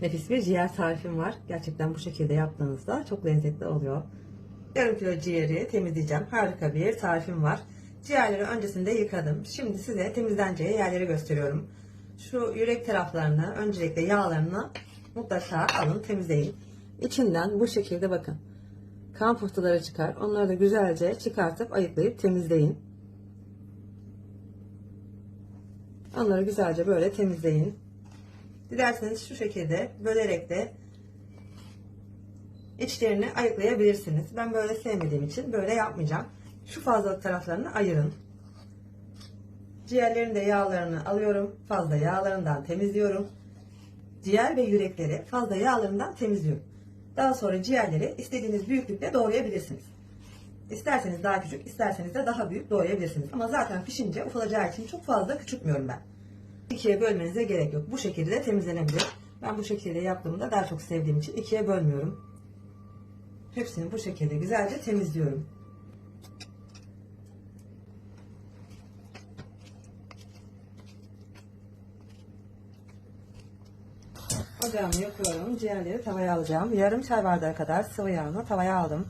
Nefis bir ciğer tarifim var. Gerçekten bu şekilde yaptığınızda çok lezzetli oluyor. Yarım kilo ciğeri temizleyeceğim. Harika bir tarifim var. Ciğerleri öncesinde yıkadım. Şimdi size temizleneceği yerleri gösteriyorum. Şu yürek taraflarını, öncelikle yağlarını mutlaka alın, temizleyin. İçinden bu şekilde bakın. Kan pıhtıları çıkar. Onları da güzelce çıkartıp ayıklayıp temizleyin. Onları güzelce böyle temizleyin. Dilerseniz şu şekilde bölerek de içlerini ayıklayabilirsiniz. Ben böyle sevmediğim için böyle yapmayacağım. Şu fazlalık taraflarını ayırın. Ciğerlerin de yağlarını alıyorum. Fazla yağlarından temizliyorum. Ciğer ve yürekleri fazla yağlarından temizliyorum. Daha sonra ciğerleri istediğiniz büyüklükte doğrayabilirsiniz. İsterseniz daha küçük, isterseniz de daha büyük doğrayabilirsiniz. Ama zaten pişince ufalacağı için çok fazla küçültmüyorum ben. İkiye bölmenize gerek yok. Bu şekilde de temizlenebilir. Ben bu şekilde yaptığımda daha çok sevdiğim için ikiye bölmüyorum. Hepsini bu şekilde güzelce temizliyorum. Ocağımı yakıyorum. Ciğerleri tavaya alacağım. Yarım çay bardağı kadar sıvı yağını tavaya aldım.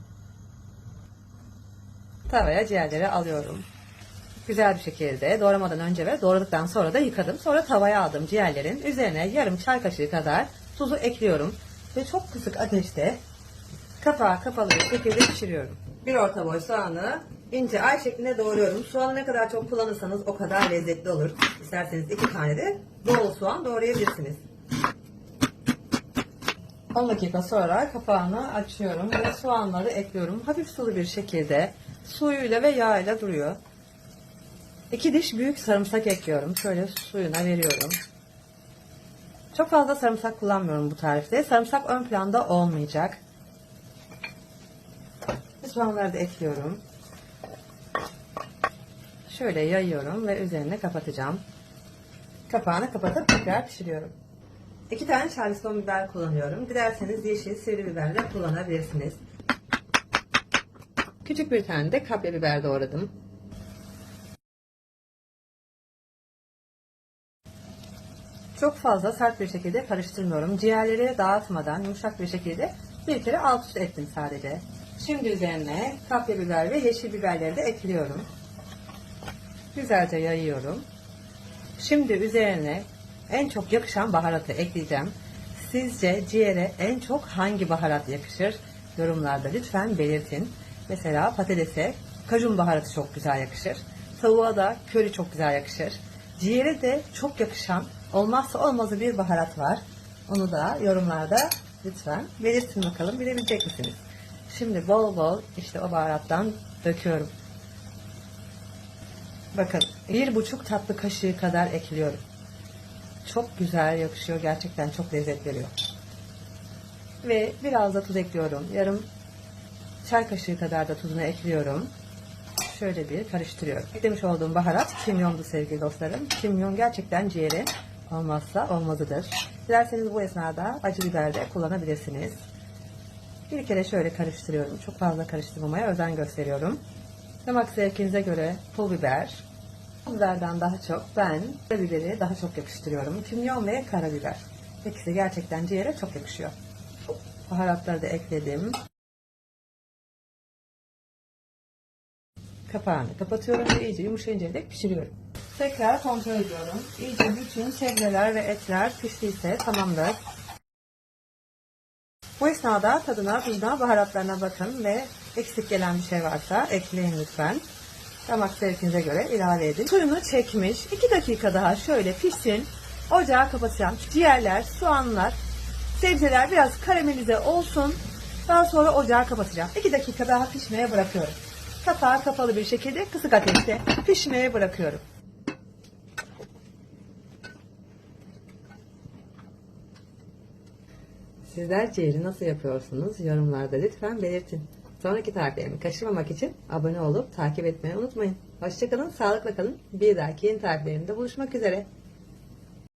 Tavaya ciğerleri alıyorum. Güzel bir şekilde doğramadan önce ve doğradıktan sonra da yıkadım. Sonra tavaya aldım ciğerlerin. Üzerine yarım çay kaşığı kadar tuzu ekliyorum. Ve çok kısık ateşte kapağı kapalı bir şekilde pişiriyorum. Bir orta boy soğanı ince ay şeklinde doğruyorum. Soğanı ne kadar çok kullanırsanız o kadar lezzetli olur. İsterseniz iki tane de bol soğan doğrayabilirsiniz. 10 dakika sonra kapağını açıyorum ve soğanları ekliyorum. Hafif sulu bir şekilde suyuyla ve yağıyla duruyor. 2 diş büyük sarımsak ekliyorum. Şöyle suyuna veriyorum. Çok fazla sarımsak kullanmıyorum bu tarifte. Sarımsak ön planda olmayacak. Soğanları da ekliyorum. Şöyle yayıyorum ve üzerine kapatacağım. Kapağını kapatıp tekrar pişiriyorum. İki tane charleston biber kullanıyorum. Dilerseniz yeşil sivri biber de kullanabilirsiniz. Küçük bir tane de kapya biber doğradım. Çok fazla sert bir şekilde karıştırmıyorum. Ciğerleri dağıtmadan yumuşak bir şekilde bir kere alt üst ettim sadece. Şimdi üzerine kapya biber ve yeşil biberleri de ekliyorum. Güzelce yayıyorum. Şimdi üzerine en çok yakışan baharatı ekleyeceğim. Sizce ciğere en çok hangi baharat yakışır? Yorumlarda lütfen belirtin. Mesela patatese kajun baharatı çok güzel yakışır. Tavuğa da köri çok güzel yakışır. Ciğere de çok yakışan olmazsa olmazı bir baharat var. Onu da yorumlarda lütfen belirtin bakalım bilebilecek misiniz? Şimdi bol bol işte o baharattan döküyorum. Bakın bir buçuk tatlı kaşığı kadar ekliyorum. Çok güzel yakışıyor. Gerçekten çok lezzet veriyor. Ve biraz da tuz ekliyorum. Yarım çay kaşığı kadar da tuzunu ekliyorum. Şöyle bir karıştırıyorum. Eklemiş olduğum baharat kimyondu sevgili dostlarım. Kimyon gerçekten ciğeri olmazsa olmazıdır. Dilerseniz bu esnada acı biber de kullanabilirsiniz. Bir kere şöyle karıştırıyorum. Çok fazla karıştırmamaya özen gösteriyorum. Damak zevkinize göre pul biber, biberden daha çok ben biberi daha çok yakıştırıyorum. Kimyon ve karabiber. İkisi gerçekten ciğere çok yakışıyor. Baharatları da ekledim. Kapağını kapatıyorum ve iyice yumuşayıncaya dek pişiriyorum. Tekrar kontrol ediyorum. İyice bütün sebzeler ve etler piştiyse tamamdır. Bu esnada tadına, tuzuna, baharatlarına bakın ve eksik gelen bir şey varsa ekleyin lütfen. Damak zevkinize göre ilave edin. Suyunu çekmiş. 2 dakika daha şöyle pişsin. Ocağı kapatacağım. Ciğerler, soğanlar, sebzeler biraz karamelize olsun. Daha sonra ocağı kapatacağım. 2 dakika daha pişmeye bırakıyorum. Kapağı kapalı bir şekilde kısık ateşte pişmeye bırakıyorum. Sizler ciğeri nasıl yapıyorsunuz? Yorumlarda lütfen belirtin. Sonraki tariflerimi kaçırmamak için abone olup takip etmeyi unutmayın. Hoşçakalın, sağlıkla kalın. Bir dahaki yeni tariflerimde buluşmak üzere.